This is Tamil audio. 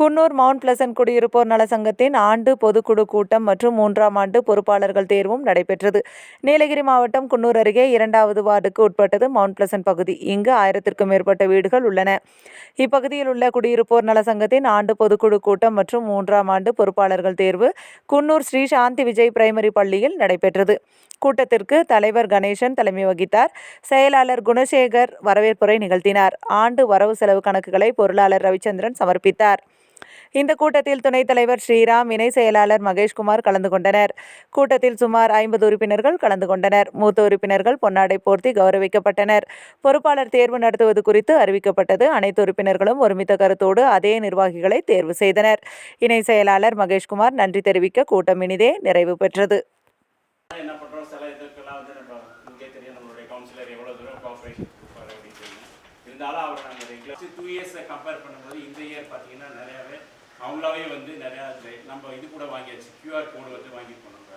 குன்னூர் மவுண்ட் பிளசன்ட் குடியிருப்போர் நல சங்கத்தின் ஆண்டு பொதுக்குழு கூட்டம் மற்றும் மூன்றாம் ஆண்டு பொறுப்பாளர்கள் தேர்வும் நடைபெற்றது. நீலகிரி மாவட்டம் குன்னூர் அருகே இரண்டாவது வார்டுக்கு உட்பட்டது மவுண்ட் பிளசன்ட் பகுதி. இங்கு ஆயிரத்திற்கும் மேற்பட்ட வீடுகள் உள்ளன. இப்பகுதியில் உள்ள குடியிருப்போர் நல சங்கத்தின் ஆண்டு பொதுக்குழு கூட்டம் மற்றும் மூன்றாம் ஆண்டு பொறுப்பாளர்கள் தேர்வு குன்னூர் ஸ்ரீ சாந்தி விஜய் பிரைமரி பள்ளியில் நடைபெற்றது. கூட்டத்திற்கு தலைவர் கணேசன் தலைமை வகித்தார். செயலாளர் குணசேகர் வரவேற்புரை நிகழ்த்தினார். ஆண்டு வரவு செலவு கணக்குகளை பொருளாளர் ரவிச்சந்திரன் சமர்ப்பித்தார். இந்த கூட்டத்தில் துணைத் தலைவர் ஸ்ரீராம் இணை செயலாளர் மகேஷ்குமார் கலந்து கொண்டனர். கூட்டத்தில் சுமார் ஐம்பது உறுப்பினர்கள் கலந்து கொண்டனர். மூத்த உறுப்பினர்கள் பொன்னாடை போர்த்தி கௌரவிக்கப்பட்டனர். பொறுப்பாளர் தேர்வு நடத்துவது குறித்து அறிவிக்கப்பட்டது. அனைத்து உறுப்பினர்களும் ஒருமித்த கருத்தோடு அதே நிர்வாகிகளை தேர்வு செய்தனர். இணை செயலாளர் மகேஷ்குமார் நன்றி தெரிவிக்க கூட்டம் இனிதே நிறைவு பெற்றது. என்ன பண்ணுறோம் சில வந்து நம்ம இங்கே தெரியும் நம்மளுடைய கவுன்சிலர் எவ்வளோ தூரம் கோஆப்ரேஷன் அப்படின்னு இருந்தாலும் அவர் நாங்கள் ரெகுலர் டூ இயர்ஸை கம்பேர் பண்ணும்போது இந்த இயர் பார்த்தீங்கன்னா வந்து நிறையா நம்ம இது கூட வாங்கியாச்சு. கியூஆர் கோடு வந்து வாங்கிட்டு போனோம்